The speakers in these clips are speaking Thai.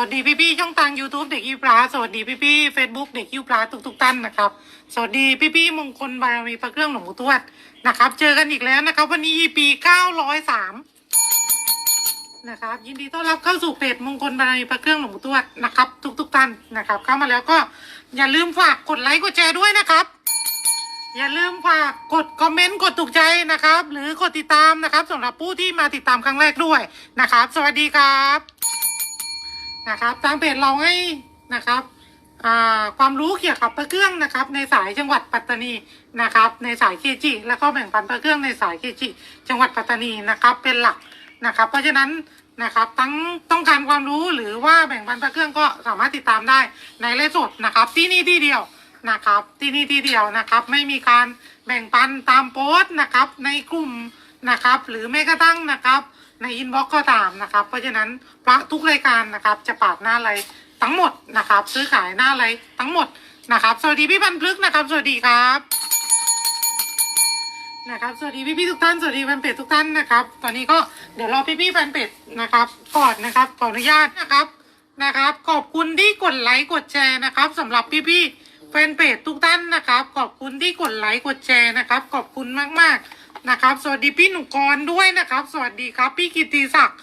วัสดีพี่พี่ช่องทาง YouTube เด็กยูปลาสวัสดีพี่พี่เฟซบุ๊กเด็กยูปลาทุกทุกท่านนะครับสวัสดีพี่พี่มงคลบารมีพระเครื่องหลวงปู่ทวดนะครับ เจอกันอีกแล้วนะครับ วันนี้ EP 903นะครับ ยินดีต้อนรับเข้าสู่เพจมงคลบารมีพระเครื่องหลวงปู่ทวดนะครับ ทุกทุกท่านนะครับ เข้ามาแล้วก็อย่าลืมฝากกดไลค์กดแชร์ด้วยนะครับ อย่าลืมฝากกดคอมเมนต์กดถูกใจนะครับ หรือกดติดตามนะครับสำหรับผู้ที่มาติดตามครั้งแรกด้วยนะครับ สวัสดีครับ นะครับ ทางเพจเราให้นะครับความรู้เกี่ยวกับพระเครื่องนะครับ ในสายจังหวัดปัตตานีนะครับ ในสายเคจิ แล้วก็แบ่งปันพระเครื่องในสายเคจิ จังหวัดปัตตานีนะครับ เป็นหลักนะครับ เพราะฉะนั้นนะครับทั้งต้องการความรู้หรือว่าแบ่งปันพระเครื่องก็สามารถติดตามได้ในไลฟ์สดนะครับ ที่นี่ที่เดียวนะครับ ที่นี่ที่เดียวนะครับ ไม่มีการแบ่งปันตามโพสต์นะครับ ในกลุ่มนะครับ หรือแม้กระทั่งนะครับ ในอินบ็อกซ์ก็ตามนะครับ เพราะฉะนั้นพระทุกรายการนะครับ จะปาดหน้าอะไรทั้งหมดนะครับ ซื้อขายหน้าอะไรทั้งหมดนะครับ สวัสดีพี่พันพลึกนะครับ สวัสดีครับนะครับ สวัสดีพี่พี่ๆทุกท่าน สวัสดีแฟนเพจทุกท่านนะครับ ตอนนี้ก็เดี๋ยวรอพี่พี่ๆแฟนเพจนะครับก่อนนะครับขออนุญาตนะครับนะครับ ขอบคุณที่กดไลค์กดแชร์นะครับสำหรับพี่พี่ๆแฟนเพจทุกท่านนะครับ ขอบคุณที่กดไลค์กดแชร์นะครับ ขอบคุณมากๆ นะครับ สวัสดีพี่หนุกรด้วยนะครับ สวัสดีครับพี่กิติศักดิ์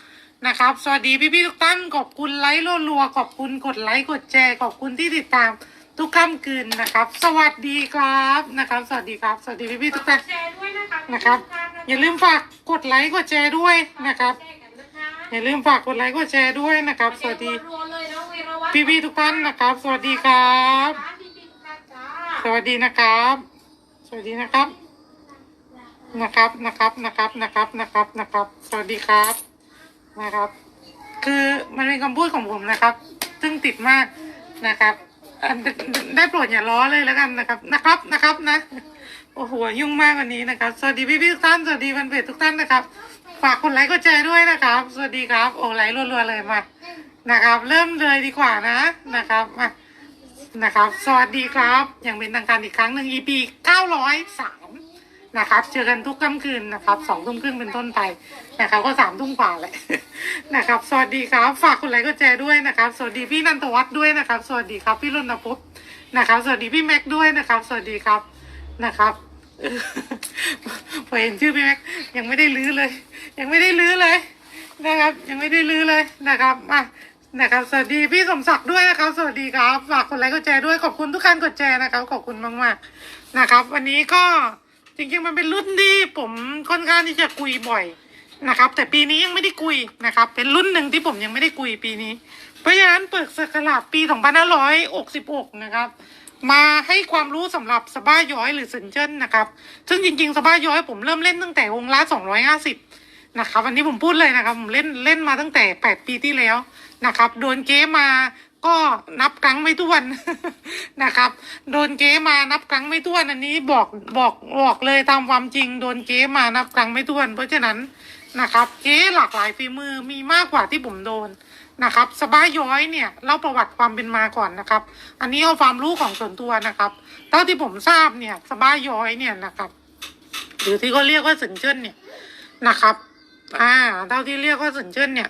นะครับ สวัสดีพี่พี่ๆทุกท่านขอบคุณไลค์รัวๆขอบคุณกดไลค์กดแชร์ขอบคุณที่ติดตามทุกค่ำคืนนะครับ สวัสดีครับนะครับ สวัสดีครับ สวัสดีพี่พี่ๆทุกท่านแชร์ด้วยนะคะนะครับ อย่าลืมฝากกดไลค์กดแชร์ด้วยนะครับแชร์กันนะคะอย่าลืมฝากกดไลค์กดแชร์ด้วยนะครับ สวัสดีรัวๆเลยน้องวีรวัตรพี่พี่ๆทุกท่านนะครับ สวัสดีครับพี่พี่ทุกท่านจ้าสวัสดีนะครับ สวัสดีนะครับ นะครับนะครับนะครับนะครับนะครับนะครับ สวัสดีครับนะครับ คือมันเป็นคำพูดของผมนะครับ ซึ่งติดมากนะครับได้โปรดอย่าล้อเลยแล้วกันนะครับนะครับนะครับนะโอ้โหยุ่งมากวันนี้นะครับ สวัสดีพี่พี่ๆทุกท่านสวัสดีแฟนเพจทุกท่านนะครับ ฝากกดไลค์กดแชร์ด้วยนะครับ สวัสดีครับโอ้ไลค์รัวๆเลยมานะครับ เริ่มเลยดีกว่านะนะครับมานะครับ สวัสดีครับ อย่างเป็นทางการอีกครั้งหนึ่ง EP 903 นะครับเจอกันทุกค่ำคืนนะครับสองทุ่มครึ่งเป็นต้นไปนะครับ ก็สามทุ่มกว่าแหละนะครับ สวัสดีครับ ฝากกดไลค์กดแชร์ด้วยนะครับ สวัสดีพี่นันทวัฒน์ด้วยนะครับ สวัสดีครับพี่รณภพนะครับ สวัสดีพี่แม็กซ์ด้วยนะครับ สวัสดีครับนะครับพอเห็นชื่อพี่แม็กซ์ยังไม่ได้ลื้อเลย ยังไม่ได้ลื้อเลยนะครับ ยังไม่ได้ลื้อเลยนะครับมานะครับ สวัสดีพี่สมศักดิ์ด้วยนะครับ สวัสดีครับ ฝากกดไลค์กดแชร์ด้วย ขอบคุณทุกการกดแชร์นะครับ ขอบคุณมากๆนะครับ วันนี้ก็ จริงๆมันเป็นรุ่นที่ผมค่อนข้างที่จะคุยบ่อยนะครับ แต่ปีนี้ยังไม่ได้คุยนะครับ เป็นรุ่นหนึ่งที่ผมยังไม่ได้คุยปีนี้ เพราะฉะนั้นเปิดสกราปี 2566 นะครับ มาให้ความรู้สำหรับสบ้าย้อยหรือสินเจิ้นนะครับ ซึ่งจริงๆสบ้าย้อยผมเริ่มเล่นตั้งแต่วงละ 250 นะครับ วันนี้ผมพูดเลยนะครับ ผมเล่นเล่นมาตั้งแต่แปดปีที่แล้วนะครับ โดนเก๊มา ก็นับครั้งไม่ถ้วนนะครับ โดนเก๊มานับครั้งไม่ถ้วนอันนี้บอกบอกบอกเลยตามความจริง โดนเก๊มานับครั้งไม่ถ้วน เพราะฉะนั้นนะครับเก๊หลากหลายฝีมือมีมากกว่าที่ผมโดนนะครับสบายย้อยเนี่ยเล่าประวัติความเป็นมาก่อนนะครับ อันนี้เอาความรู้ของส่วนตัวนะครับเท่าที่ผมทราบเนี่ยสบายย้อยเนี่ยนะครับ หรือที่เขาเรียกว่าสินเจิ้นเนี่ยนะครับ อ่าเท่าที่เรียกว่าสินเจิ้นเนี่ย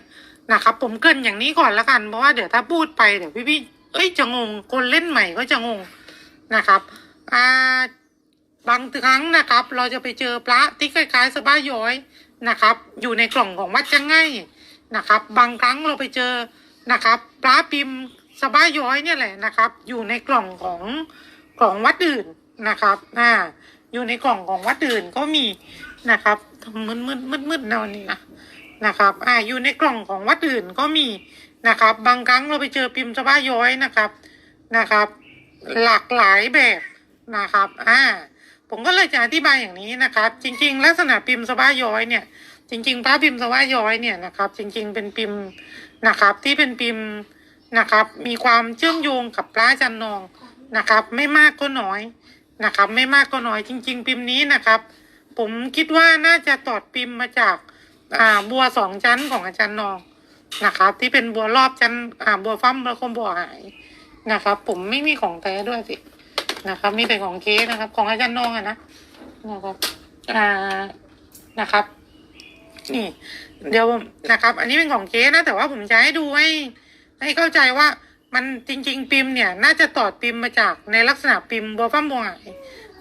นะครับ ผมเกินอย่างนี้ก่อนละกัน เพราะว่าเดี๋ยวถ้าพูดไปเดี๋ยวพี่พี่ๆเอ้ยจะงงคนเล่นใหม่ก็จะงงนะครับอ่าบางครั้งนะครับ เราจะไปเจอพระที่คล้ายๆสบ้าย้อยนะครับ อยู่ในกล่องของวัดจังไงนะครับ บางครั้งเราไปเจอนะครับพระพิมสบ้าย้อยเนี่ยแหละนะครับ อยู่ในกล่องของของวัดอื่นนะครับอ่าอยู่ในกล่องของวัดอื่นก็มีนะครับมืดมืดมืดมืดนะวันนี้นะ นะครับอ่าอยู่ในกล่องของวัดอื่นก็มีนะครับ บางครั้งเราไปเจอพิมพ์สบ้าย้อยนะครับนะครับ หลากหลายแบบนะครับอ่าผมก็เลยจะอธิบายอย่างนี้นะครับ จริง ๆ ลักษณะพิมพ์สบ้าย้อยเนี่ย จริง ๆ พระพิมพ์สบ้าย้อยเนี่ยนะครับ จริง ๆ เป็นพิมพ์นะครับ ที่เป็นพิมพ์นะครับ มีความเชื่อมโยงกับพระอาจันนองนะครับ ไม่มากก็น้อยนะครับ ไม่มากก็น้อยจริง ๆ พิมพ์นี้นะครับ ผมคิดว่าน่าจะตอดพิมพ์มาจาก อ่าบัวสองชั้นของอาจารย์นองนะครับ ที่เป็นบัวรอบชั้น อ่าบัวฟั่มแล้วก็บัวหายนะครับ ผมไม่มีของแท้ด้วยสินะครับ มีแต่ของเค้กนะครับ ของอาจารย์นองอะนะนะครับอ่านะครับ นี่ เดี๋ยวนะครับ อันนี้เป็นของเค้กนะ แต่ว่าผมจะให้ดูให้ให้เข้าใจว่ามันจริง ๆ ปิมเนี่ย น่าจะตอดปิมมาจากในลักษณะปิมบัวฟ้าบัวหาย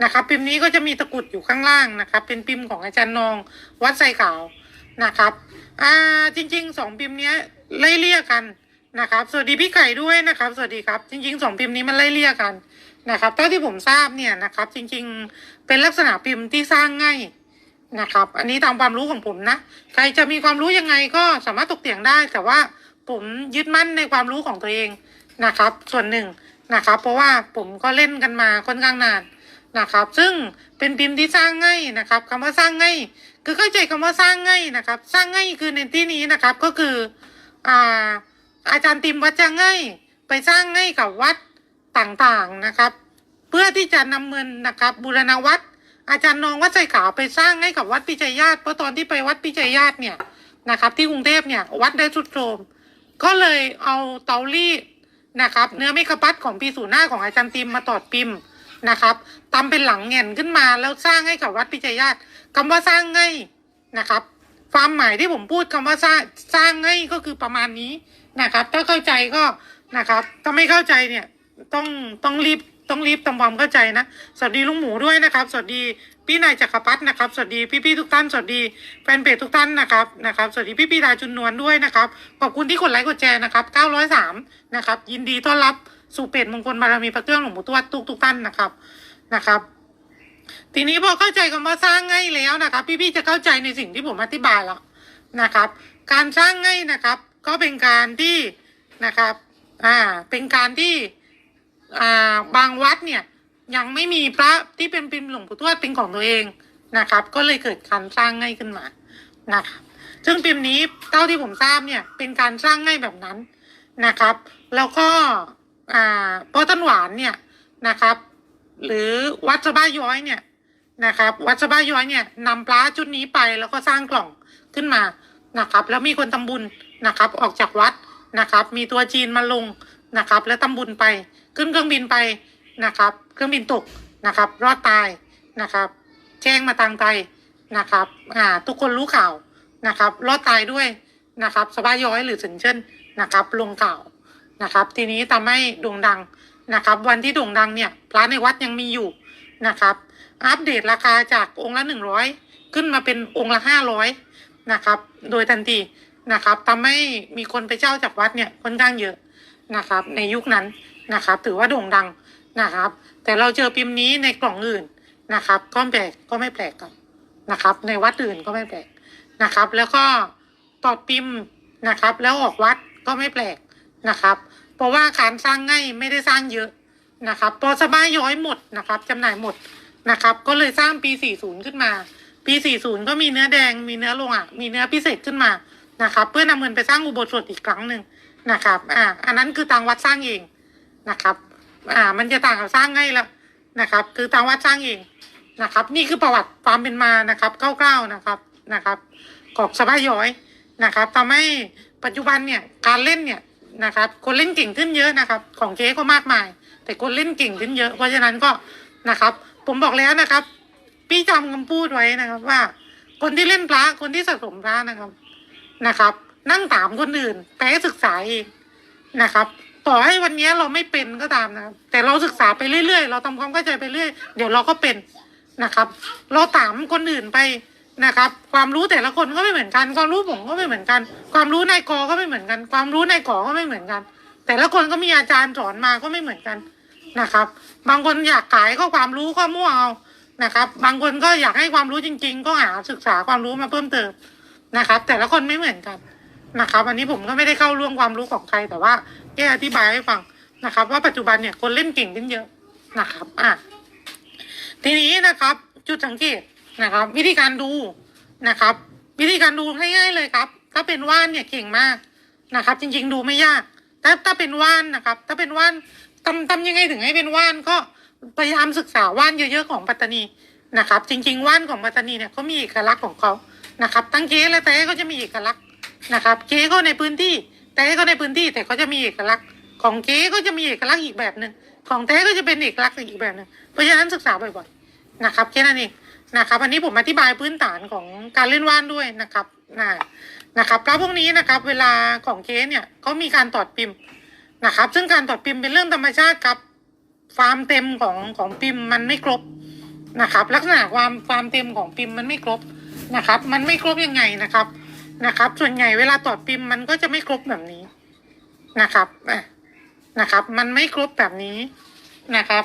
นะครับ ปิมนี้ก็จะมีตะกุดอยู่ข้างล่างนะครับ เป็นปิมของอาจารย์นอง วัดไซขาว นะครับ อ่าจริงๆสองพิมพ์เนี้ยไล่เลี่ยกันนะครับ สวัสดีพี่ไก่ด้วยนะครับ สวัสดีครับ จริงๆสองพิมพ์นี้มันไล่เลี่ยกันนะครับเท่าที่ผมทราบเนี่ยนะครับ จริงๆเป็นลักษณะพิมพ์ที่สร้างง่ายนะครับ อันนี้ตามความรู้ของผมนะ ใครจะมีความรู้ยังไงก็สามารถตกเถียงได้ แต่ว่าผมยึดมั่นในความรู้ของตัวเองนะครับ ส่วนหนึ่งนะครับ เพราะว่าผมก็เล่นกันมาค่อนข้างนานนะครับ ซึ่งเป็นพิมพ์ที่สร้างง่ายนะครับคำว่าสร้างง่าย คือเข้าใจคำว่าสร้างง่ายนะครับ สร้างง่ายคือในที่นี้นะครับก็คืออ่าอาจารย์ติมวัดจะง่ายไปสร้างง่ายกับวัดต่างๆนะครับ เพื่อที่จะนำเงินนะครับ บูรณาวัดอาจารย์นองวัดใจขาวไปสร้างให้กับวัดปิจัยญาติเพราะตอนที่ไปวัดปิจัยญาติเนี่ยนะครับ ที่กรุงเทพเนี่ยวัดได้สุดโทมก็เลยเอาเตารีดนะครับ เนื้อเมกะปัดของปีศูนย์หน้าของอาจารย์ติมมาตอดพิมพ์ นะครับทำเป็นหลังแง่นขึ้นมาแล้วสร้างให้กับวัดปิจัยญาติคำว่าสร้างง่ายนะครับ ความหมายที่ผมพูดคำว่าสร้างสร้างง่ายก็คือประมาณนี้นะครับ ถ้าเข้าใจก็นะครับ ถ้าไม่เข้าใจเนี่ยต้องต้องรีบต้องรีบทำความเข้าใจนะสวัสดีลุงหมูด้วยนะครับ สวัสดีพี่นายจักรพัฒน์นะครับ สวัสดีพี่ๆทุกท่าน สวัสดีแฟนเพจทุกท่านนะครับนะครับ สวัสดีพี่พี่ๆดาจุนนวลด้วยนะครับ ขอบคุณที่กดไลค์กดแชร์นะครับ 903 นะครับ ยินดีต้อนรับ สู่เพจมงคลบารมีพระเครื่องหลวงปู่ทวดทุกทุกท่านนะครับนะครับ ทีนี้พอเข้าใจคำว่าสร้างง่ายแล้วนะครับ พี่ๆจะเข้าใจในสิ่งที่ผมอธิบายแล้วนะครับ การสร้างง่ายนะครับ ก็เป็นการที่นะครับอ่าเป็นการที่อ่าบางวัดเนี่ยยังไม่มีพระที่เป็นพิมพ์หลวงปู่ทวดเป็นของตัวเองนะครับ ก็เลยเกิดการสร้างง่ายขึ้นมานะครับซึ่งพิมพ์นี้เท่าที่ผมทราบเนี่ยเป็นการสร้างง่ายแบบนั้นนะครับ แล้วก็ อ่าพ่อต้นหวานเนี่ยนะครับ หรือวัดสะบ้าย้อยเนี่ยนะครับ วัดสะบ้าย้อยเนี่ยนำพระชุดนี้ไปแล้วก็สร้างกล่องขึ้นมานะครับ แล้วมีคนทำบุญนะครับ ออกจากวัดนะครับ มีตัวจีนมาลงนะครับ แล้วทำบุญไปขึ้นเครื่องบินไปนะครับ เครื่องบินตกนะครับ รอดตายนะครับ แจ้งมาทางไทยนะครับอ่าทุกคนรู้ข่าวนะครับ รอดตายด้วยนะครับสบายย้อยหรือสินเช่นนะครับ ลงข่าว นะครับ ทีนี้ทำให้โด่งดังนะครับ วันที่โด่งดังเนี่ยพระในวัดยังมีอยู่นะครับ อัปเดตราคาจากองค์ละหนึ่งร้อยขึ้นมาเป็นองค์ละห้าร้อยนะครับ โดยทันทีนะครับทำให้มีคนไปเช่าจากวัดเนี่ยค่อนข้างเยอะนะครับ ในยุคนั้นนะครับ ถือว่าโด่งดังนะครับ แต่เราเจอพิมพ์นี้ในกล่องอื่นนะครับ ก็แปลกก็ไม่แปลกนะครับ ในวัดอื่นก็ไม่แปลกนะครับ แล้วก็ตอดพิมพ์นะครับ แล้วออกวัดก็ไม่แปลก นะครับ เพราะว่าการสร้างง่ายไม่ได้สร้างเยอะนะครับพอสบายย้อยหมดนะครับจำหน่ายหมดนะครับ ก็เลยสร้างปี 40 ขึ้นมา ปี 40 ก็มีเนื้อแดง มีเนื้อโลหะมีเนื้อพิเศษขึ้นมานะครับ เพื่อนำเงินไปสร้างอุโบสถอีกครั้งหนึ่งนะครับ อ่า อันนั้นคือทางวัดสร้างเองนะครับ อ่า มันจะต่างกับสร้างง่ายแล้วนะครับ คือทางวัดสร้างเองนะครับ นี่คือประวัติความเป็นมานะครับคร่าวๆนะครับนะครับของสบายย้อยนะครับทำให้ปัจจุบันเนี่ยการเล่นเนี่ย นะครับ คนเล่นเก่งขึ้นเยอะนะครับ ของเจ๊ก็มากมาย แต่คนเล่นเก่งขึ้นเยอะ เพราะฉะนั้นก็นะครับ ผมบอกแล้วนะครับ พี่จำคำพูดไว้นะครับว่า คนที่เล่นพระคนที่สะสมพระนะครับนะครับ นั่งถามคนอื่นแต่ศึกษาเองนะครับต่อให้วันนี้เราไม่เป็นก็ตามนะครับ แต่เราศึกษาไปเรื่อยๆ เราทำความเข้าใจไปเรื่อย เดี๋ยวเราก็เป็นนะครับ เราถามคนอื่นไป นะครับ ความรู้แต่ละคนก็ไม่เหมือนกัน ความรู้ผมก็ไม่เหมือนกัน ความรู้นกอก็ไม่เหมือนกัน ความรู้ในกอก็ไม่เหมือนกัน แต่ละคนก็มีอาจารย์สอนมาก็ไม่เหมือนกันนะครับ บางคนอยากขายก็ความรู้ก็มั่วเอานะครับ บางคนก็อยากให้ความรู้จริง ๆ ก็หาศึกษาความรู้มาเพิ่มเติมนะครับ แต่ละคนไม่เหมือนกันนะครับ อันนี้ผมก็ไม่ได้เข้าร่วงความรู้ของใครแต่ว่าแค่อธิบายให้ฟังนะครับ ว่าปัจจุบันเนี่ยคนเล่นเก่งขึ้นเยอะนะครับ อะทีนี้นะครับ จุดสังเกต นะครับ วิธีการดูนะครับ วิธีการดูง่ายๆเลยครับ ถ้าเป็นว่านเนี่ยเก่งมากนะครับ จริง ๆ ดูไม่ยากถ้าถ้าเป็นว่านนะครับ ถ้าเป็นว่านทำทำยังไงถึงให้เป็นว่านก็พยายามศึกษาว่านเยอะๆของปัตตานีนะครับ จริง ๆ ว่านของปัตตานีเนี่ยเขามีเอกลักษณ์ของเขานะครับ ทั้งเก๊และแต่ก็จะมีเอกลักษณ์นะครับเก๊ก็ในพื้นที่แต่ก็ในพื้นที่แต่ก็จะมีเอกลักษณ์ของเก๊ก็จะมีเอกลักษณ์อีกแบบหนึ่งของแท้ก็จะเป็นเอกลักษณ์อีกแบบหนึ่งเพราะฉะนั้นศึกษาบ่อยๆนะครับแค่นั้นเอง นะครับอันนี้ผมอธิบายพื้นฐานของการเล่นว่านด้วยนะครับนะนะครับแล้วพวกนี้นะครับ เวลาของเคสเนี่ยเขามีการตอดปิมนะครับ ซึ่งการตอดปิมเป็นเรื่องธรรมชาติครับฟาร์มเต็มของของปิมมันไม่ครบนะครับ ลักษณะความฟาร์มเต็มของปิมมันไม่ครบนะครับ มันไม่ครบยังไงนะครับนะครับ ส่วนใหญ่เวลาตอดปิมมันก็จะไม่ครบแบบนี้นะครับอะนะครับ มันไม่ครบแบบนี้นะครับ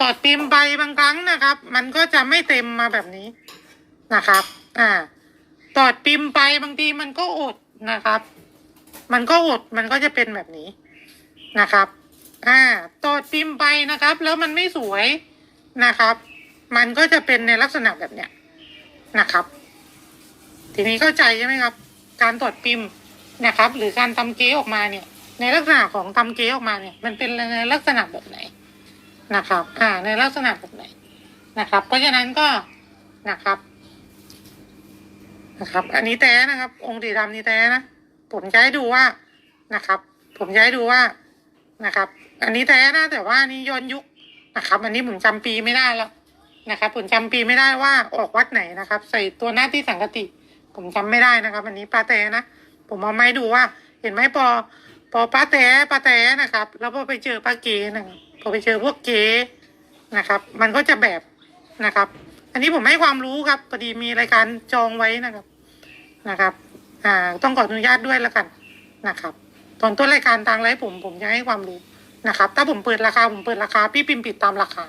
ตอดปิมไปบางครั้งนะครับ มันก็จะไม่เต็มมาแบบนี้นะครับ อ่าตอดปิมไปบางทีมันก็อดนะครับ มันก็อดมันก็จะเป็นแบบนี้นะครับ อ่า ตอดปิมไปนะครับ แล้วมันไม่สวยนะครับ มันก็จะเป็นในลักษณะแบบเนี้ยนะครับ ทีนี้เข้าใจใช่ไหมครับ การตอดปิมนะครับ หรือการทำเก๊ออกมาเนี่ย ในลักษณะของทำเก๊ออกมาเนี่ย มันเป็นในลักษณะแบบไหน นะครับ อ่า ในลักษณะแบบไหนนะครับ เพราะฉะนั้นก็นะครับนะครับ อันนี้แท้นะครับ องค์สีดำนี่แท้นะผมจะให้ดูว่านะครับ ผมจะให้ดูว่านะครับ อันนี้แท้นะแต่ว่านี้ย้อนยุคนะครับ อันนี้ผมจำปีไม่ได้แล้วนะครับ ผมจำปีไม่ได้ว่าออกวัดไหนนะครับ ใส่ตัวหน้าที่สังกติ ผมจำไม่ได้นะครับ อันนี้ปลาแท้นะผมเอาไม้ดูว่า เห็นไหมพอพอปลาแท้ปลาแท้นะครับ แล้วพอไปเจอปลาเก๋นะครับ พอไปเจอพวกเก๋นะครับ มันก็จะแบบนะครับ อันนี้ผมให้ความรู้ครับพอดีมีรายการจองไว้นะครับนะครับ อ่าต้องขออนุญาตด้วยแล้วกันนะครับ ตอนต้นรายการทางไลฟ์ผมผมจะให้ความรู้นะครับ ถ้าผมเปิดราคาผมเปิดราคา พี่พิมพ์ผิดตามราคา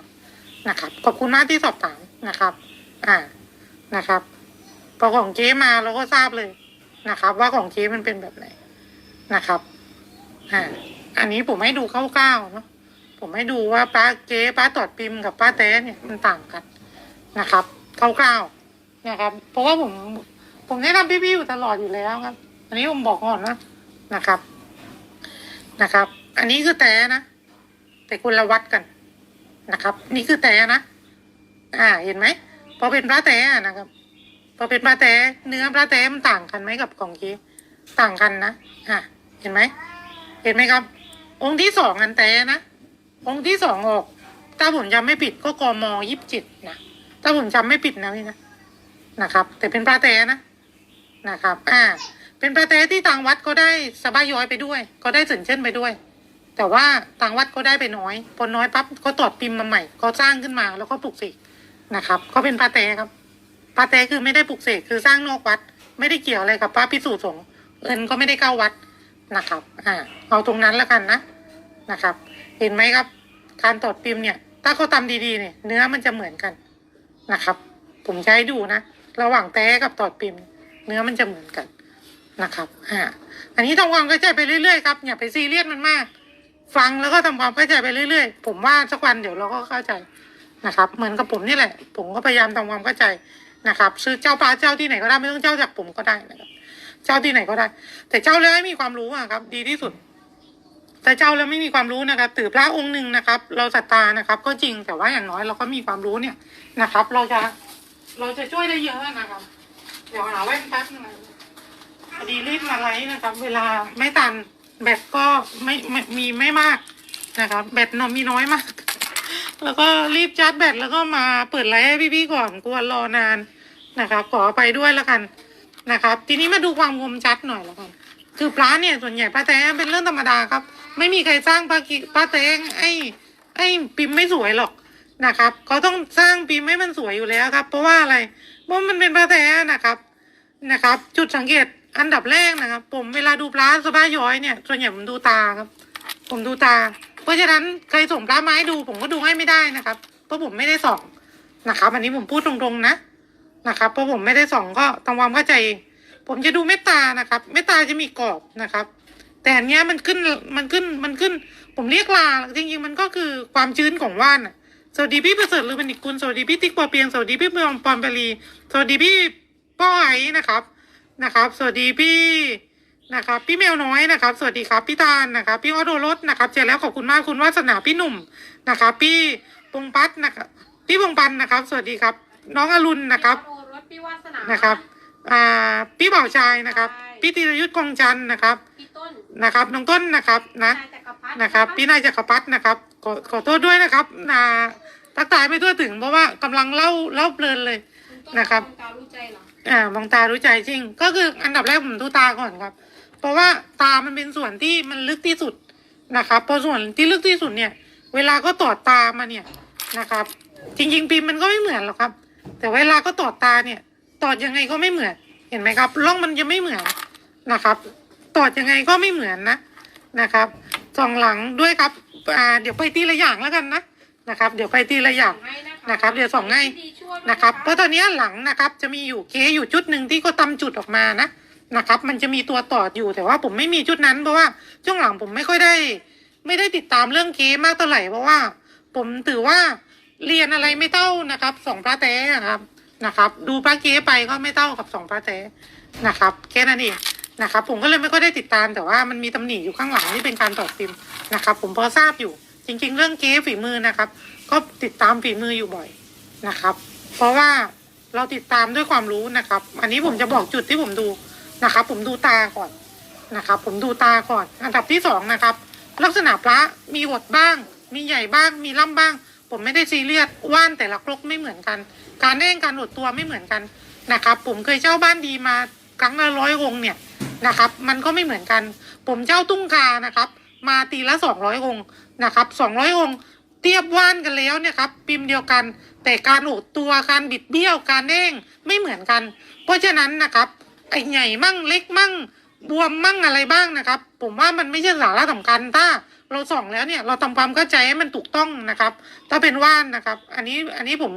นะครับ ขอบคุณมากที่สอบถามนะครับ อ่านะครับพอของเจ๊มาเราก็ทราบเลยนะครับ ว่าของเจ๊มันเป็นแบบไหนนะครับ อ่า อันนี้ผมให้ดูคร่าวๆเนาะ ผมให้ดูว่าป้าเจ๊ป้าตอดปิมกับป้าแต้เนี่ยมันต่างกันนะครับคร่าวๆนะครับ เพราะว่าผมผมแนะนำพี่ๆอยู่ตลอดอยู่แล้วครับ อันนี้ผมบอกก่อนนะนะครับนะครับ อันนี้คือแต่นะ แต่คุณละวัดกันนะครับ นี่คือแต่นะ อ่า เห็นไหมพอเป็นปลาแต่นะครับพอเป็นปลาแต่เนื้อปลาแต่มันต่างกันไหมกับของเจ๊ต่างกันนะอ่าเห็นไหมเห็นไหมครับ องค์ที่สองอันแต่นะ องค์ที่สองออก ถ้าผมจำไม่ผิดก็กมยี่สิบเจ็ดนะ ถ้าผมจำไม่ผิดนะพี่นะ นะครับ แต่เป็นปลาแต่นะ นะครับ อ่า เป็นปลาแต่ที่ต่างวัดก็ได้สบายย้อยไปด้วย ก็ได้สินเช่นไปด้วย แต่ว่าต่างวัดก็ได้ไปน้อย พอน้อยปั๊บก็ตอดพิมพ์มาใหม่ ก็สร้างขึ้นมาแล้วก็ปลูกเสกนะครับ ก็เป็นปลาแต่ครับปลาแต่คือไม่ได้ปลูกเสกคือสร้างนอกวัด ไม่ได้เกี่ยวอะไรกับพระพิสูจน์สงฆ์เงินก็ไม่ได้เข้าวัดนะครับ อ่า เอาตรงนั้นแล้วกันนะ นะครับ เห็นไหมครับการตอดพิมเนี่ย ถ้าเขาทำดีๆเนี่ย เนื้อมันจะเหมือนกันนะครับ ผมให้ดูนะ ระหว่างแต้กับตอดพิม เนื้อมันจะเหมือนกันนะครับอ่าอันนี้ทำความเข้าใจไปเรื่อยๆครับอย่าไปซีเรียสมันมาก ฟังแล้วก็ทำความเข้าใจไปเรื่อยๆ ผมว่าสักวันเดี๋ยวเราก็เข้าใจนะครับ เหมือนกับผมนี่แหละ ผมก็พยายามทำความเข้าใจนะครับ ซื้อเจ้าปลาเจ้าที่ไหนก็ได้ไม่ต้องเจ้าจากผมก็ได้นะครับ เจ้าที่ไหนก็ได้ แต่เจ้าแล้วให้มีความรู้อะครับ ดีที่สุด แต่เจ้าแล้วไม่มีความรู้นะครับถือพระองค์หนึ่งนะครับ เราศรัทธานะครับ ก็จริงแต่ว่าอย่างน้อยเราก็มีความรู้เนี่ยนะครับ เราจะเราจะช่วยได้เยอะนะครับ เดี๋ยวหาแว่นแป๊บนึงพอดีรีบมาไลฟ์นะครับ เวลาไม่ตันแบตก็ไม่ไม่มีไม่มากนะครับ แบตนอมีน้อยมาก แล้วก็รีบชาร์จแบตแล้วก็มาเปิดไลฟ์ให้พี่ๆก่อนกลัวรอนานนะครับ ขอไปด้วยแล้วกันนะครับ ทีนี้มาดูความคมชัดหน่อยแล้วกัน คือพระเนี่ยส่วนใหญ่พระแท้เป็นเรื่องธรรมดาครับ ไม่มีใครสร้างพระกิพระแท้ไอ้ไอ้พิมพ์ไม่สวยหรอกนะครับเขาต้องสร้างพิมพ์ให้มันสวยอยู่แล้วครับ เพราะว่าอะไรเพราะมันเป็นพระแท้นะครับนะครับ จุดสังเกตอันดับแรกนะครับ ผมเวลาดูพระสบายย้อยเนี่ย ส่วนใหญ่ผมดูตาครับ ผมดูตา เพราะฉะนั้นใครส่งพระมาให้ดู ผมก็ดูให้ไม่ได้นะครับ เพราะผมไม่ได้ส่องนะครับ อันนี้ผมพูดตรงๆนะนะครับเพราะผมไม่ได้ส่องก็ทำความเข้าใจ ผมจะดูเมตตานะครับเมตตาจะมีกรอบนะครับ แต่อันเนี้ยมันขึ้นมันขึ้นมันขึ้น ผมเรียกลาจริงๆมันก็คือความชื้นของว่านน่ะสวัสดีพี่ประเสริฐลือบันิกุลสวัสดีพี่ติ๊กปอเปียงสวัสดีพี่เมืองปอนปรีสวัสดีพี่ป้อไอนะครับนะครับ สวัสดีพี่นะครับพี่แมวน้อยนะครับ สวัสดีครับพี่ตาลนะครับ พี่ออโดรสนะครับเจอแล้วขอบคุณมากคุณวาสนาพี่หนุ่มนะครับ พี่ปงปัดนะครับพี่ปงปันนะครับ สวัสดีครับ น้องอรุณนะครับโอ้รถพี่วาสนานะครับ อ่าพี่บ่าวชายนะครับใช่พี่ธีรยุทธ์กองจันทร์นะครับพี่ต้นนะครับน้องต้นนะครับนะนายจักรพัฒนะครับ พี่นายจักรพัฒน์นะครับขอขอโทษด้วยนะครับนาทักทายไม่ทั่วถึงเพราะว่ากำลังเล่าเล่าเพลินเลยณต้นะครับณการรู้ใจเหรออ่ามองตารู้ใจจริง ก็คืออันดับแรกผมดูตาก่อนครับ เพราะว่าตามันเป็นส่วนที่มันลึกที่สุดนะครับพอส่วนที่ลึกที่สุดเนี่ย เวลาก็ตอดตามาเนี่ยนะครับ จริงๆพิมพ์มันก็ไม่เหมือนหรอกครับ แต่เวลาก็ตอดตาเนี่ย ตอดยังไงก็ไม่เหมือน เห็นไหมครับร่องมันจะไม่เหมือนนะครับ ตอดยังไงก็ไม่เหมือนนะนะครับสองหลังด้วยครับอ่าเดี๋ยวไปทีละอย่างแล้วกันนะนะครับ เดี๋ยวไปทีละอย่างนะครับ เดี๋ยวส่งให้ดีช่วยนะครับ เพราะตอนนี้หลังนะครับจะมีอยู่เคอยู่ชุดหนึ่งที่ก็ตำจุดออกมานะนะครับ มันจะมีตัวต่ออยู่แต่ว่าผมไม่มีชุดนั้นเพราะว่าช่วงหลังผมไม่ค่อยได้ ไม่ได้ติดตามเรื่องเคมากเท่าไหร่เพราะว่า ผมถือว่าเรียนอะไรไม่เท่านะครับสองพระแท้นะครับ นะครับ ดูพระเคไปก็ไม่เท่ากับสองพระแท้นะครับ แค่นั้นเองนะครับ ผมก็เลยไม่ค่อยได้ติดตามแต่ว่ามันมีตำหนิอยู่ข้างหลังที่เป็นการต่อฟิล์มนะครับ ผมพอทราบอยู่ จริง ๆ เรื่องเคฝีมือนะครับ ก็ติดตามฝีมืออยู่บ่อยนะครับ เพราะว่าเราติดตามด้วยความรู้นะครับ อันนี้ผมจะบอกจุดที่ผมดูนะครับ ผมดูตาก่อนนะครับ ผมดูตาก่อน อันดับที่สองนะครับ ลักษณะพระมีหดบ้าง มีใหญ่บ้าง มีล่ำบ้าง ผมไม่ได้ซีเรียสว่านแต่ละครกไม่เหมือนกัน การแน่งการหดตัวไม่เหมือนกันนะครับ ผมเคยเจ้าบ้านดีมาครั้งละร้อยองค์เนี่ยนะครับ มันก็ไม่เหมือนกัน ผมเจ้าตุ้งกานะครับ มาตีละสองร้อยองค์นะครับสองร้อยองค์เทียบว่านกันแล้วเนี่ยครับพิมพ์เดียวกัน แต่การอดตัวการบิดเบี้ยวการแน่งไม่เหมือนกัน เพราะฉะนั้นนะครับไอ้ใหญ่มั่งเล็กมั่งบวมมั่งอะไรบ้างนะครับ ผมว่ามันไม่ใช่สาระสำคัญถ้า เราส่องแล้วเนี่ยเราทำความเข้าใจให้มันถูกต้องนะครับ ถ้าเป็นว่านนะครับ อันนี้อันนี้ผม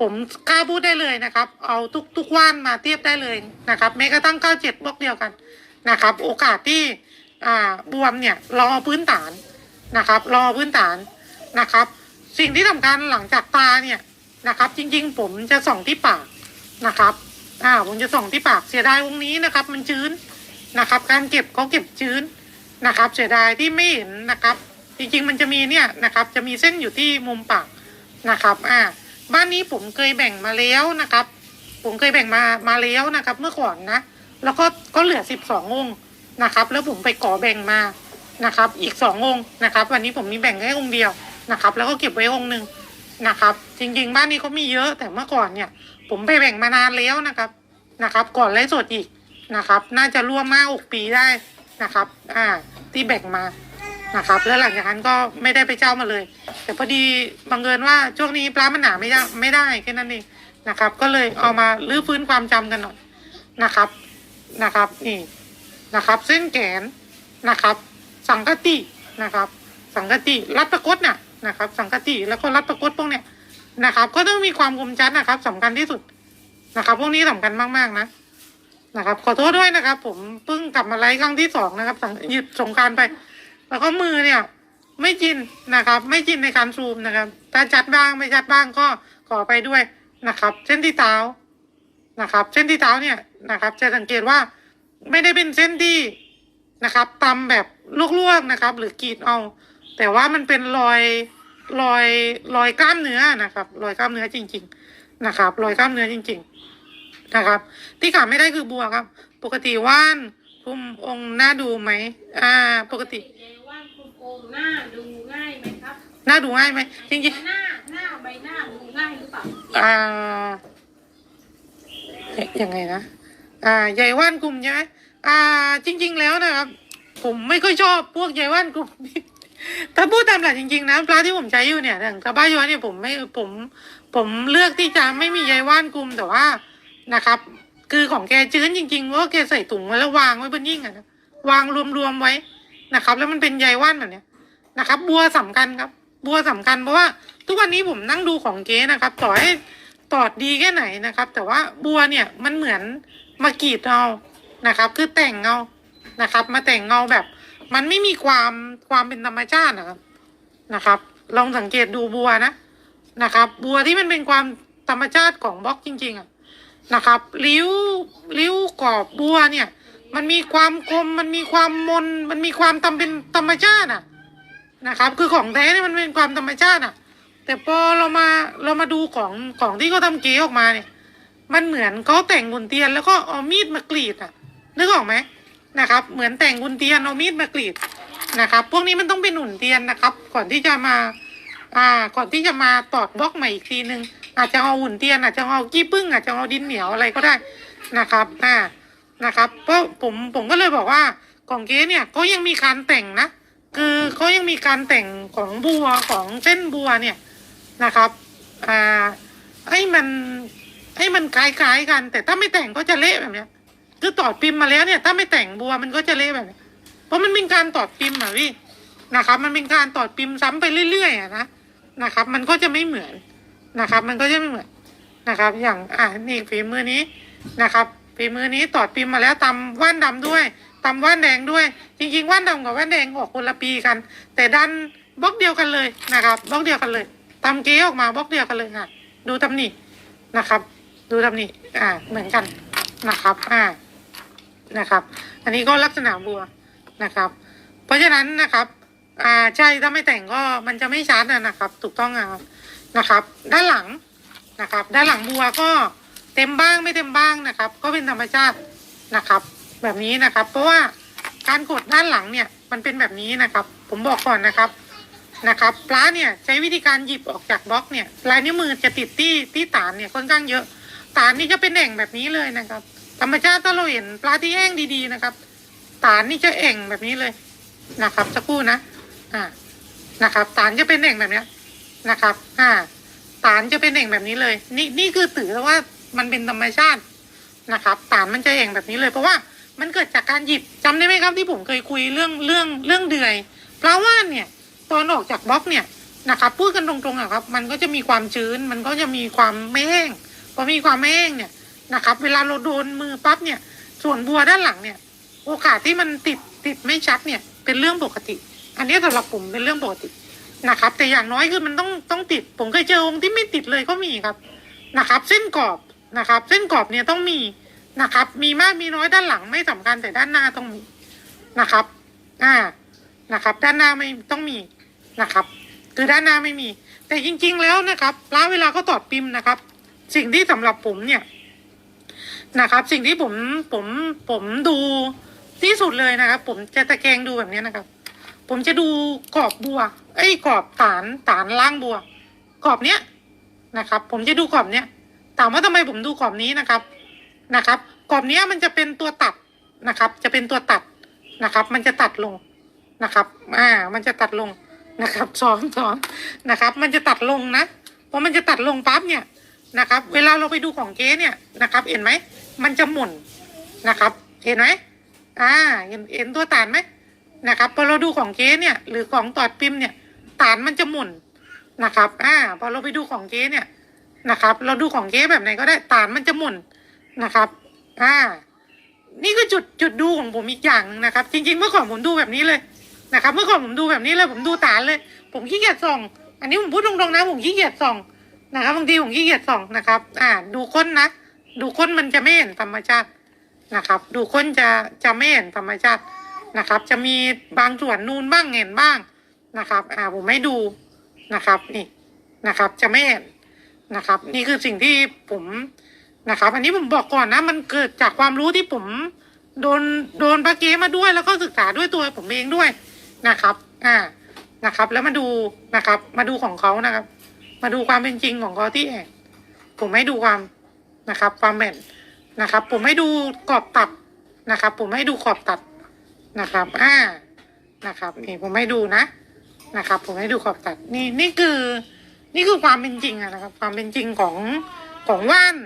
ผมกล้าพูดได้เลยนะครับ เอาทุกทุกว่านมาเทียบได้เลยนะครับแม้กระทั่งเก้าเจ็ดบล็อกเดียวกันนะครับ โอกาสที่อ่าบวมเนี่ยรอพื้นฐานนะครับรอพื้นฐานนะครับ สิ่งที่สำคัญหลังจากตาเนี่ยนะครับ จริงๆ ผมจะส่องที่ปากนะครับอ่าผมจะส่องที่ปากเสียดายวงนี้นะครับ มันชื้นนะครับ การเก็บเขาเก็บชื้น นะครับ เสียดายที่ไม่เห็นนะครับ จริงๆมันจะมีเนี่ยนะครับ จะมีเส้นอยู่ที่มุมปากนะครับ อ่า บ้านนี้ผมเคยแบ่งมาแล้วนะครับ ผมเคยแบ่งมามาแล้วนะครับ เมื่อก่อนนะ แล้วก็ก็เหลือสิบสององค์นะครับ แล้วผมไปก่อแบ่งมานะครับ อีกสององค์นะครับ วันนี้ผมมีแบ่งแค่องค์เดียวนะครับ แล้วก็เก็บไว้องค์หนึ่งนะครับ จริง ๆ บ้านนี้เขามีเยอะแต่เมื่อก่อนเนี่ย ผมไปแบ่งมานานแล้วนะครับนะครับ ก่อนไลฟ์สดอีกนะครับ น่าจะร่วมมากอกปีได้ นะครับ อ่า ที่แบ่งมานะครับ แล้วหลังจากนั้นก็ไม่ได้ไปเจ้ามาเลย แต่พอดีบังเอิญว่าช่วงนี้ปลามันหนาไม่ได้ไม่ได้แค่นั้นเองนะครับ ก็เลยเอามาลื้อฟื้นความจำกันหน่อยนะครับนะครับนี่นะครับ เส้นแขนนะครับ สังกตินะครับ สังกติรัดประกดเนี่ยนะครับ สังกติแล้วก็รัดประกดพวกเนี้ยนะครับ ก็ต้องมีความคมชัดนะครับสำคัญที่สุดนะครับ พวกนี้สำคัญมากๆนะ นะครับ ขอโทษด้วยนะครับ ผมเพิ่งกลับมาไลฟ์ครั้งที่สองนะครับหยุดสงกรารไป แล้วก็มือเนี่ย ไม่จินนะครับ ไม่จินในการซูมนะครับถ้าชัดบ้างไม่ชัดบ้างก็ขอไปด้วยนะครับ เส้นที่เท้านะครับ เส้นที่เท้าเนี่ยนะครับ จะสังเกตว่าไม่ได้เป็นเส้นที่นะครับตำแบบลวกๆนะครับ หรือกรีดเอา แต่ว่ามันเป็นรอยรอยรอยกล้ามเนื้อนะครับ รอยกล้ามเนื้อจริง ๆ นะครับ รอยกล้ามเนื้อจริง ๆ นะครับ ที่ขาดไม่ได้คือบัวครับ ปกติว่านคุมองค์หน้าดูไหมอ่า ปกติ เยว่านคุณโอมหน้าดูง่ายไหมครับหน้าดูง่ายไหมจริงหน้าหน้าใบหน้าดูง่ายหรือเปล่าๆอ่ายังยังไงนะอ่าใหญ่ว่านกลุ่มใช่ไหมอ่า จริง ๆ แล้วนะครับ ผมไม่ค่อยชอบพวกใหญ่ว่านกลุ่มถ้าพูดตามหลักจริง ๆ นะปลาที่ผมใช้อยู่เนี่ยอย่างกระบ้าย้อยเนี่ยผมไม่ผม ผมเลือกที่จะไม่มีใยว่านกลุ่มแต่ว่า นะครับ คือของแกชื้นจริงๆเพราะว่าแกใส่ถุงไว้แล้ววางไว้บนยิ่งอะนะวางรวมๆไว้นะครับ แล้วมันเป็นใยว่านแบบเนี้ยนะครับ บัวสำคัญครับ บัวสำคัญเพราะว่า ทุกวันนี้ผมนั่งดูของเก๊นะครับ ต่อให้ตอดดีแค่ไหนนะครับ แต่ว่าบัวเนี่ยมันเหมือนมากรีดเอานะครับ คือแต่งเงานะครับ มาแต่งเงาแบบ มันไม่มีความความเป็นธรรมชาตินะครับนะครับ ลองสังเกตดูบัวนะนะครับ บัวที่มันเป็นความธรรมชาติของบล็อกจริง ๆอะ นะครับริ้วริ้วกรอบบัวเนี่ย มันมีความคมมันมีความมน มันมีความทำเป็นธรรมชาติอะนะครับ คือของแท้เนี่ยมันเป็นความธรรมชาติอะ แต่พอเรามาเรามาดูของของที่เขาทำเก๋ออกมาเนี่ย มันเหมือนเขาแต่งกุนเทียนแล้วก็เอามีดมากรีดอะนึกออกไหมนะครับ เหมือนแต่งกุนเทียนเอามีดมากรีดนะครับ พวกนี้มันต้องเป็นหุ่นเทียนนะครับ ก่อนที่จะมา อ่า ก่อนที่จะมาตอดบล็อกใหม่อีกทีนึง อาจจะเอาหุ่นเทียนอาจจะเอากี้ปึ้งอาจจะเอาดินเหนียวอะไรก็ได้นะครับอ่านะครับ เพราะผมผมก็เลยบอกว่าของเก๊เนี่ยก็ยังมีการแต่งนะ คือเขายังมีการแต่งของบัวของเส้นบัวเนี่ยนะครับอ่าให้มันให้มันคล้ายๆกัน แต่ถ้าไม่แต่งก็จะเละแบบเนี้ยคือตอดพิมพ์มาแล้วเนี่ย ถ้าไม่แต่งบัวมันก็จะเละแบบเนี้ยเพราะมันเป็นการตอดพิมพ์อะพี่นะครับ มันเป็นการตอดพิมพ์ซ้ำไปเรื่อยๆอะนะนะครับ มันก็จะไม่เหมือน นะครับ มันก็จะไม่เหมือนนะครับ อย่างอ่านี่ฝีมือนี้นะครับฝีมือนี้ตอดพิมพ์มาแล้วตำว่านดำด้วยตำว่านแดงด้วย จริงๆว่านดำกับว่านแดงออกคนละปีกัน แต่ดันบล็อกเดียวกันเลยนะครับบล็อกเดียวกันเลยตำเก๊ออกมาบล็อกเดียวกันเลยค่ะดูตำหนินะครับ ดูตำหนิอ่าเหมือนกันนะครับอ่านะครับ อันนี้ก็ลักษณะบัวนะครับ เพราะฉะนั้นนะครับ อ่าใช่ถ้าไม่แต่งก็มันจะไม่ชัดนะครับ ถูกต้องครับ นะครับ ด้านหลังนะครับ ด้านหลังบัวก็เต็มบ้างไม่เต็มบ้างนะครับ ก็เป็นธรรมชาตินะครับ แบบนี้นะครับ เพราะว่าการกดด้านหลังเนี่ยมันเป็นแบบนี้นะครับ ผมบอกก่อนนะครับนะครับปลาเนี่ยใช้วิธีการหยิบออกจากบล็อกเนี่ยลายนิ้วมือจะติดที่ที่ฐานเนี่ยค่อนข้างเยอะฐานนี่จะเป็นแอ่งแบบนี้เลยนะครับ ธรรมชาติถ้าเราเห็นปลาที่แห้งดีๆนะครับฐานนี่จะแอ่งแบบนี้เลยนะครับสักครู่นะอ่านะครับฐานจะเป็นแอ่งแบบเนี้ย นะครับอ่าฐานจะเป็นแอ่งแบบนี้เลย นี่นี่คือถือว่ามันเป็นธรรมชาตินะครับฐานมันจะแอ่งแบบนี้เลย เพราะว่ามันเกิดจากการหยิบจำได้ไหมครับที่ผมเคยคุยเรื่องเรื่องเรื่องเดือย เพราะว่าเนี่ยตอนออกจากบล็อกเนี่ยนะครับพูดกันตรงๆอะครับ มันก็จะมีความชื้น มันก็จะมีความไม่แห้งพอมีความไม่แห้งเนี่ยนะครับ เวลาเราโดนมือปั๊บเนี่ย ส่วนบัวด้านหลังเนี่ย โอกาสที่มันติดติดไม่ชัดเนี่ย เป็นเรื่องปกติ อันนี้สำหรับผมเป็นเรื่องปกติ นะครับ แต่อย่างน้อยคือมันต้องต้องติด ผมเคยเจอองค์ที่ไม่ติดเลยก็มีครับนะครับ เส้นกรอบนะครับ เส้นกรอบเนี่ยต้องมีนะครับ มีมากมีน้อยด้านหลังไม่สำคัญแต่ด้านหน้าต้องมีนะครับ อ่านะครับ ด้านหน้าไม่ต้องมีนะครับ คือด้านหน้าไม่มี แต่จริง ๆ แล้วนะครับร้านเวลาเขาตอดพิมนะครับ สิ่งที่สำหรับผมเนี่ยนะครับ สิ่งที่ผมผมผมดูที่สุดเลยนะครับ ผมจะตะแกงดูแบบนี้นะครับ ผมจะดูกรอบบัว เอ้ยกรอบฐานฐานล่างบัว กรอบเนี้ยนะครับ ผมจะดูกรอบเนี้ยถามว่าทำไมผมดูกรอบนี้นะครับนะครับ กรอบเนี้ยมันจะเป็นตัวตัดนะครับ จะเป็นตัวตัดนะครับ มันจะตัดลงนะครับ อ่า มันจะตัดลงนะครับซ้อนซ้อนนะครับ มันจะตัดลงนะพอมันจะตัดลงปั๊บเนี่ยนะครับ เวลาเราไปดูของเก๊เนี่ยนะครับ เห็นไหม มันจะหมุนนะครับ เห็นไหมอ่า เห็นเห็นตัวตานไหม นะครับพอเราดูของเก๊เนี่ยหรือของตอดพิมพ์เนี่ยฐานมันจะหมุนนะครับอ่าพอเราไปดูของเก๊เนี่ยนะครับ เราดูของเก๊แบบไหนก็ได้ฐานมันจะหมุนนะครับอ่านี่คือจุดจุดดูของผมอีกอย่างนึงนะครับ จริง ๆ เมื่อก่อนผมดูแบบนี้เลยนะครับ เมื่อก่อนผมดูแบบนี้เลย ผมดูฐานเลย ผมขี้เกียจส่อง อันนี้ผมพูดตรงๆนะผมขี้เกียจส่องนะครับบางทีผมขี้เกียจส่องนะครับ อ่า ดูค้นนะดูค้นมันจะไม่เห็นธรรมชาตินะครับ ดูค้นจะจะไม่เห็นธรรมชาติ นะครับ จะมีบางส่วนนูนบ้างเห็นบ้างนะครับ อ่าผมไม่ดูนะครับ นี่นะครับ จะไม่เห็นนะครับ นี่คือสิ่งที่ผมนะครับ อันนี้ผมบอกก่อนนะ มันเกิดจากความรู้ที่ผมโดนโดนปาเกมาด้วยแล้วก็ศึกษาด้วยตัวผมเองด้วยนะครับ อ่านะครับ แล้วมาดูนะครับ มาดูของเขานะครับ มาดูความเป็นจริงของเขาที่แอนผมให้ดูความนะครับ ความแม่นนะครับ ผมให้ดูกรอบตัดนะครับ ผมให้ดูขอบตัด นะครับ อ่า นะครับนี่ผมให้ดูนะนะครับ ผมให้ดูขอบตัดนี่นี่คือ นี่คือความเป็นจริงอะนะครับ ความเป็นจริงของของว่าน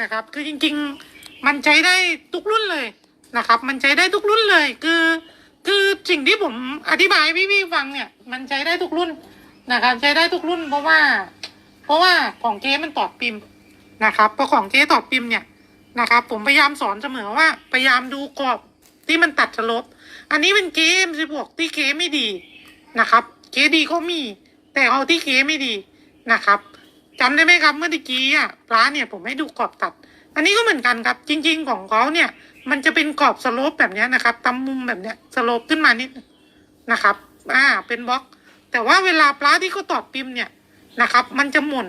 นะครับ คือจริง ๆ มันใช้ได้ทุกรุ่นเลยนะครับ มันใช้ได้ทุกรุ่นเลย คือ คือสิ่งที่ผมอธิบายให้พี่ๆฟังเนี่ย มันใช้ได้ทุกรุ่นนะครับ ใช้ได้ทุกรุ่นเพราะว่า เพราะว่าของเจ๊มันตอดพิมนะครับเพราะของเจ๊ตอดพิมเนี่ยนะครับ ผมพยายามสอนเสมอว่าพยายามดูกรอบ ที่มันตัดสลบ อันนี้เป็นเกมสิบวกที่เกมไม่ดีนะครับ เกมดีก็มี แต่เอาที่เกมไม่ดีนะครับจำได้ไหมครับเมื่อกี้อะปลาเนี่ยผมให้ดูกรอบตัด อันนี้ก็เหมือนกันครับ จริง ๆ ของเขาเนี่ย มันจะเป็นกรอบสโลปแบบนี้นะครับตำมุมแบบเนี้ยสโลปขึ้นมานิดนะครับ อ่า เป็นบล็อก แต่ว่าเวลาปลาที่เขาตอดพิมเนี่ยนะครับ มันจะหมุน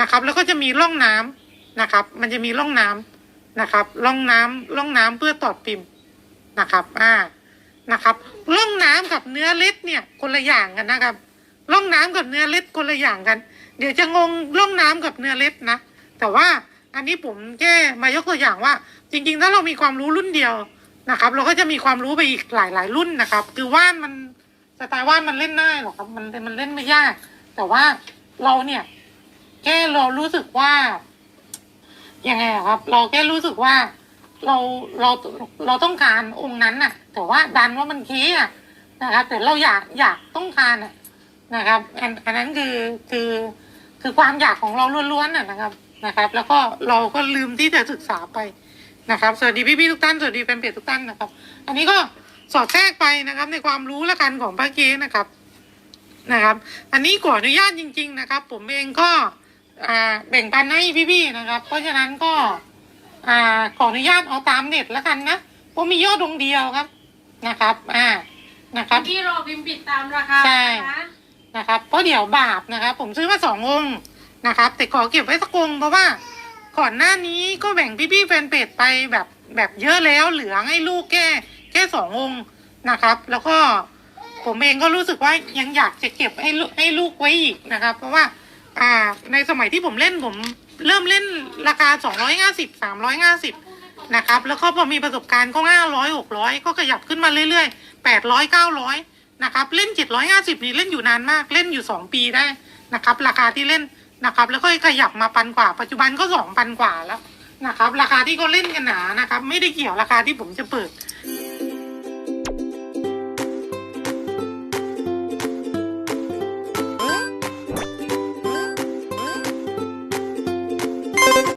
นะครับ แล้วก็จะมีร่องน้ำนะครับ มันจะมีร่องน้ำนะครับ ร่องน้ำร่องน้ำเพื่อตอดพิม นะครับอ่านะครับร่องน้ำกับเนื้อเล็ดเนี่ยคนละอย่างกันนะครับร่องน้ำกับเนื้อเล็ดคนละอย่างกัน เดี๋ยวจะงงล่องน้ำกับเนื้อเล็ดนะ แต่ว่าอันนี้ผมแค่มายกตัวอย่างว่า จริง ๆ ถ้าเรามีความรู้รุ่นเดียวนะครับ เราก็จะมีความรู้ไปอีกหลาย ๆ รุ่นนะครับ คือว่านมันสไตล์ว่านมันเล่นง่ายหรอกครับมันมันเล่นไม่ยาก แต่ว่าเราเนี่ยแค่เรารู้สึกว่ายังไงครับ เราแค่รู้สึกว่า เราเราเราต้องการองค์นั้นน่ะ แต่ว่าดันว่ามันคีอะนะครับแต่เราอยากอยากต้องการอะนะครับอันอันนั้นคือคือคือความอยากของเราล้วนๆน่ะนะครับนะครับ แล้วก็เราก็ลืมที่จะศึกษาไปนะครับสวัสดีพี่ๆทุกท่านสวัสดีแฟนเพจทุกท่านนะครับ อันนี้ก็สอดแทรกไปนะครับ ในความรู้ละกันของป้าเก๊นะครับนะครับ อันนี้ขออนุญาตจริง ๆ นะครับ ผมเองก็แบ่งปันให้พี่ๆนะครับ เพราะฉะนั้นก็ อ่าขออนุญาตเอาตามเน็ตแล้วกันนะเพราะมียอดดวงเดียวครับนะครับ อ่านะครับที่รอพิมพ์ปิดตามราคาใช่นะคะนะครับเพราะเดี๋ยวบาปนะครับ ผมซื้อมาสององค์นะครับ แต่ขอเก็บไว้สักองค์เพราะว่าก่อนหน้านี้ก็แบ่งพี่ๆแฟนเพจไปแบบแบบเยอะแล้วเหลือให้ลูกแค่แค่สององค์นะครับ แล้วก็ผมเองก็รู้สึกว่ายังอยากจะเก็บให้ลูกให้ลูกไว้อีกนะครับ เพราะว่า อ่า ในสมัยที่ผมเล่นผม เริ่มเล่นราคาสองร้อยห้าสิบสามร้อยห้าสิบนะครับ แล้วก็พอมีประสบการณ์ก็ห้าร้อยหกร้อยก็ขยับขึ้นมาเรื่อยๆแปดร้อยเก้าร้อยนะครับ เล่นเจ็ดร้อยห้าสิบนี่เล่นอยู่นานมากเล่นอยู่สองปีได้นะครับ ราคาที่เล่นนะครับ แล้วก็ขยับมาพันกว่า ปัจจุบันก็สองพันกว่าแล้วนะครับ ราคาที่เขาเล่นกันหนานะครับ ไม่ได้เกี่ยวราคาที่ผมจะเปิด